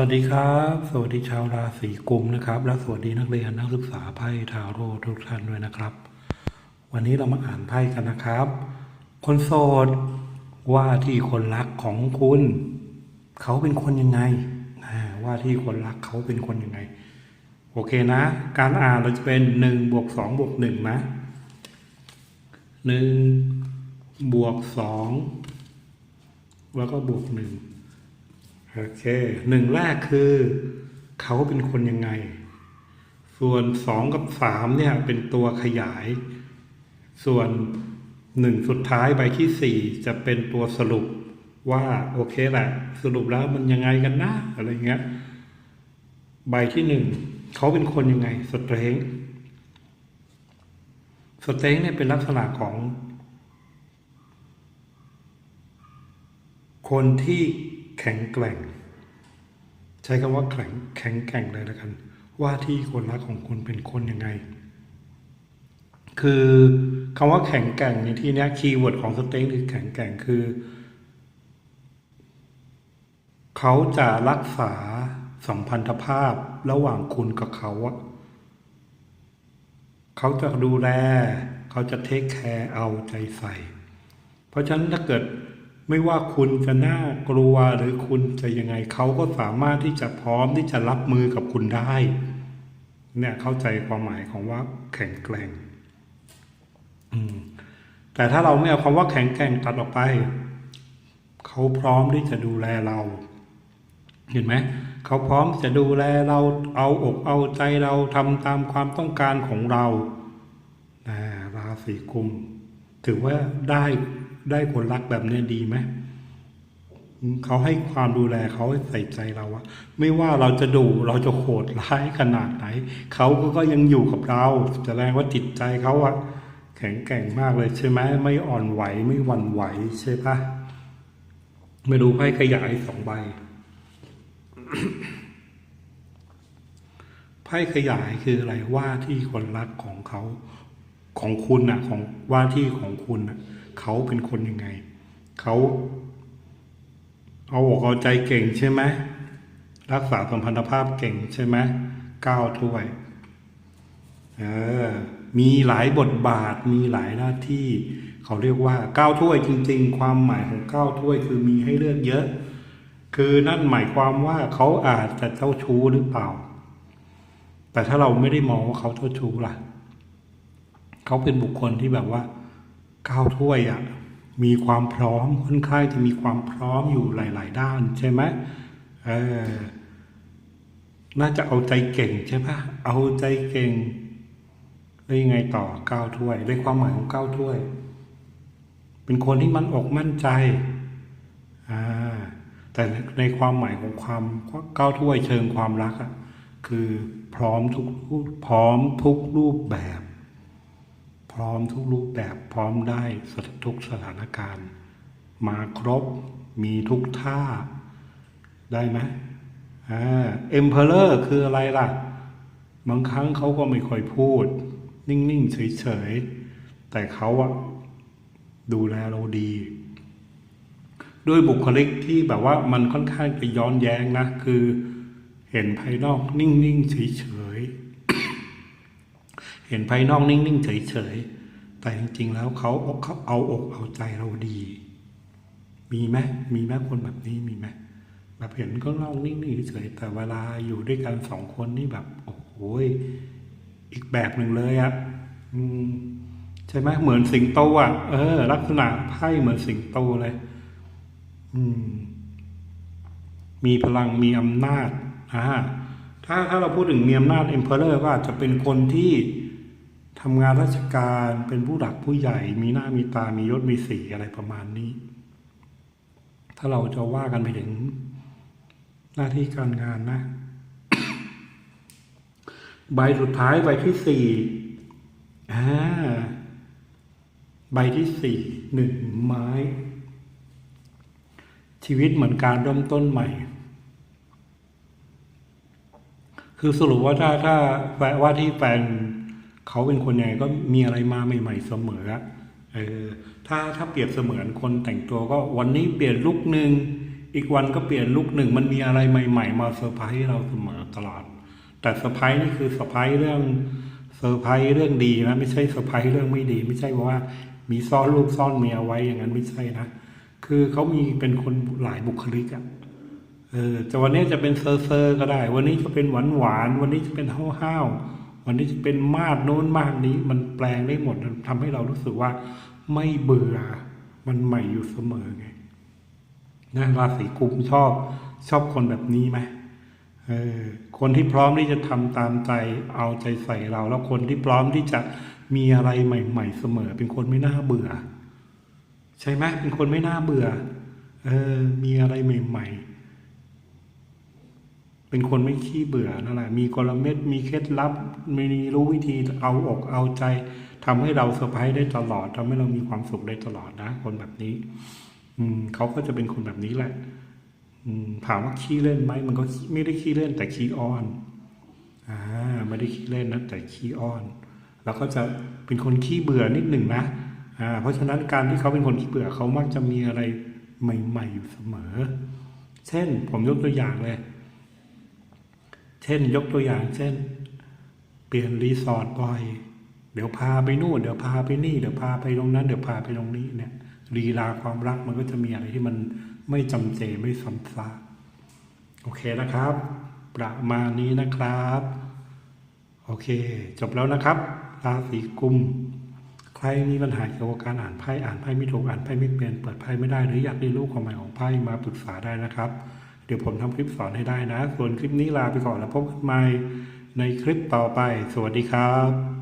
วัสดีครับ สวัสดีชาวราศีกุมนะครับ และสวัสดีนักเรียนนักศึกษาไพ่ทาโร่ทุกท่านด้วยนะครับ วันนี้เรามาอ่านไพ่กันนะครับ คนโสดว่าที่คนรักของคุณ เขาเป็นคนยังไงว่าที่คนรักเขาเป็นคนยังไง โอเคนะ การอ่านเราจะเป็นหนึ่งบวกสองบวกหนึ่งนะหนึ่งบวกสองแล้วก็บวกหนึ่ง โอเคหนึ่งแรกคือ เขาเป็นคนยังไง ส่วนสองกับสามเนี่ยเป็นตัวขยาย ส่วนหนึ่งสุดท้ายใบที่สี่จะเป็นตัวสรุปว่าโอเคแหละสรุปแล้วมันยังไงกันนะอะไรเงี้ย ใบที่หนึ่งเขาเป็นคนยังไงสเตรงสเตรงเนี่ยเป็นลักษณะของ คนที่ แข็งแกร่ง ใช้คำว่าแข็งแข็งแกร่งเลยล้วกัน ว่าที่คนรักของคุณเป็นคนยังไง คือคำว่าแข็งแกร่งในที่นี้คีย์เวิร์ดของสเต็งคือแข็งแกร่งคือ เขาจะรักษาสัมพันธภาพระหว่างคุณกับเขาอะเขาจะดูแล เขาจะเทคแคร์เอาใจใส่ เพราะฉะนั้นถ้าเกิด ไม่ว่าคุณจะน่ากลัวหรือคุณจะยังไงเขาก็สามารถที่จะพร้อมที่จะรับมือกับคุณได้ เนี่ยเข้าใจความหมายของว่าแข็งแกร่งอืมแต่ถ้าเราไม่เอาคำว่าแข็งแกร่งตัดออกไป เขาพร้อมที่จะดูแลเรา เห็นไหมเขาพร้อมจะดูแลเราเอาอกเอาใจเราทำตามความต้องการของเรานะราศีกุม ถือว่าได้ ได้ผลลักแบบนี้ดีไหมเขาให้ความดูแลเขาใส่ใจเราอะไม่ว่าเราจะดุเราจะโหดร้ายขนาดไหน เขาก็ยังอยู่กับเราแสดงว่าจิตใจเขาอะแข็งแกร่งมากเลยใช่ไหมไม่อ่อนไหวไม่หวั่นไหวใช่ปะมาดูไพ่ขยายสองใบไพ่ขยายคืออะไรว่าที่คนรักของเขาของคุณน่ะของว่าที่ของคุณน่ะ เขาเป็นคนยังไง เขาเอาอกเอาใจเก่งใช่ไหมรักษาสัมพันธภาพเก่งใช่ไหมก้าวถ้วยเออมีหลายบทบาทมีหลายหน้าที่เขาเรียกว่าก้าวถ้วยจริง ๆ ความหมายของก้าวถ้วยคือมีให้เลือกเยอะ คือนั่นหมายความว่าเขาอาจจะเจ้าชู้หรือเปล่า แต่ถ้าเราไม่ได้มองว่าเขาเจ้าชู้ล่ะ เขาเป็นบุคคลที่แบบว่า ก้าวถ้วยอะมีความพร้อมค่อนข้างจะมีความพร้อมอยู่หลาย ๆ ด้านใช่ไหมเออน่าจะเอาใจเก่งใช่ปะเอาใจเก่งแล้วยังไงต่อก้าวถ้วยในความหมายของก้าวถ้วย เป็นคนที่มันอกมั่นใจอ่าแต่ในความหมายของความก้าวถ้วยเชิงความรักอะคือพร้อมทุกรูปพร้อมทุกรูปแบบ พร้อมทุกรูปแบบพร้อมได้ทุกสถานการณ์ มาครบมีทุกท่า ได้ไหมอ่าเอ็มเพลเลอร์คืออะไรล่ะ บางครั้งเขาก็ไม่ค่อยพูด นิ่ง ๆ เฉย ๆ แต่เขาอะดูแลเราดี ด้วยบุคลิกที่แบบว่ามันค่อนข้างจะย้อนแย้งนะ คือเห็นภายนอกนิ่ง ๆ เฉย ๆ เห็นภายนอกนิ่ง ๆ เฉย ๆ แต่จริง ๆ แล้วเขาเขาเอาอกเอาใจเราดี มีไหมมีไหมคนแบบนี้มีไหมแบบเห็นก็นอกนิ่งๆเฉยๆแต่เวลาอยู่ด้วยกันสองคนนี่แบบ โอ้โหอีกแบบหนึ่งเลยอะ่ะใช่ไหมเหมือนสิงโตอะ เออ ลักษณะไพ่เหมือนสิงโตเลย อืม มีพลังมีอำนาจอ่าถ้าถ้าเราพูดถึงมีอำนาจ emperor ก็อาจจะเป็นคนที่ ทำงานราชการเป็นผู้หลักผู้ใหญ่ มีหน้ามีตามียศมีสีอะไรประมาณนี้ ถ้าเราจะว่ากันไปถึง หน้าที่การงานนะ ใบสุดท้ายใบที่สี่อ่าใบที่สี่หนึ่งไม้ ชีวิตเหมือนการเริ่มต้นใหม่ คือสรุปว่าถ้าถ้าแฟนว่าที่แฟน เขาเป็นคนยังไงก็มีอะไรมาใหม่ ๆ เสมอเออถ้าถ้าเปรียบเสมือนคนแต่งตัวก็วันนี้เปลี่ยนลุกหนึ่งอีกวันก็เปลี่ยนลุกหนึ่งมันมีอะไรใหม่ ๆ มาเซอร์ไพรส์เราเสมอตลอดแต่เซอร์ไพรส์นี่คือเซอร์ไพรส์เรื่องเซอร์ไพรส์เรื่องดีนะไม่ใช่เซอร์ไพรส์เรื่องไม่ดี ไม่ใช่ว่ามีซ่อนลูกซ่อนเมียไว้อย่างนั้นไม่ใช่นะคือเขามีเป็นคนหลายบุคลิกอะเออจะวันนี้จะเป็นเซอร์เซอร์ก็ได้ วันนี้จะเป็นหวานหวานวันนี้จะเป็นห้าวห้าว วันนี้จะเป็นมาดโน้นมาดนี้มันแปลงได้หมดทำให้เรารู้สึกว่าไม่เบื่อมันใหม่อยู่เสมอไงนะราศีกุมชอบชอบคนแบบนี้ไหมเออคนที่พร้อมที่จะทำตามใจเอาใจใส่เรา แล้วคนที่พร้อมที่จะมีอะไรใหม่ ๆ เสมอ เป็นคนไม่น่าเบื่อ ใช่ไหมเป็นคนไม่น่าเบื่อเออมีอะไรใหม่ ๆ เป็นคนไม่ขี้เบื่อนั่นแหละมีกลเม็ดมีเคล็ดลับ มีรู้วิธีเอาอกเอาใจทำให้เราเซอร์ไพรส์ได้ตลอดทำให้เรามีความสุขได้ตลอดนะ คนแบบนี้ อืมเขาก็จะเป็นคนแบบนี้แหละ อืมถามว่าขี้เล่นไหมมันก็ไม่ได้ขี้เล่น แต่ขี้อ้อนอ่าไม่ได้ขี้เล่นนะแต่ขี้อ้อน แล้วก็จะเป็นคนขี้เบื่อนิดหนึ่งนะอ่าเพราะฉะนั้นการที่เขาเป็นคนขี้เบื่อเขามักจะมีอะไรใหม่ ๆ อยู่เสมอ เช่น ผมยกตัวอย่างเลย เช่นยกตัวอย่าง เช่น เปลี่ยนรีสอร์ทบ่อยเดี๋ยวพาไปนู่นเดี๋ยวพาไปนี่เดี๋ยวพาไปตรงนั้น เดี๋ยวพาไปตรงนี้เนี่ยลีลาความรักมันก็จะมีอะไรที่มันไม่จำเจไม่ซ้ำซากโอเคนะครับ ประมาณนี้นะครับ โอเค จบแล้วนะครับราศีกุม ใครมีปัญหาเกี่ยวกับการอ่านไพ่อ่านไพ่ไม่ถูกอ่านไพ่ไม่เป็นเปิดไพ่ไม่ได้หรืออยากเรียนรู้ความหมายของไพ่มาปรึกษาได้นะครับ เดี๋ยวผมทำคลิปสอนให้ได้นะ ส่วนคลิปนี้ลาไปก่อนแล้วพบกันใหม่ในคลิปต่อไป สวัสดีครับ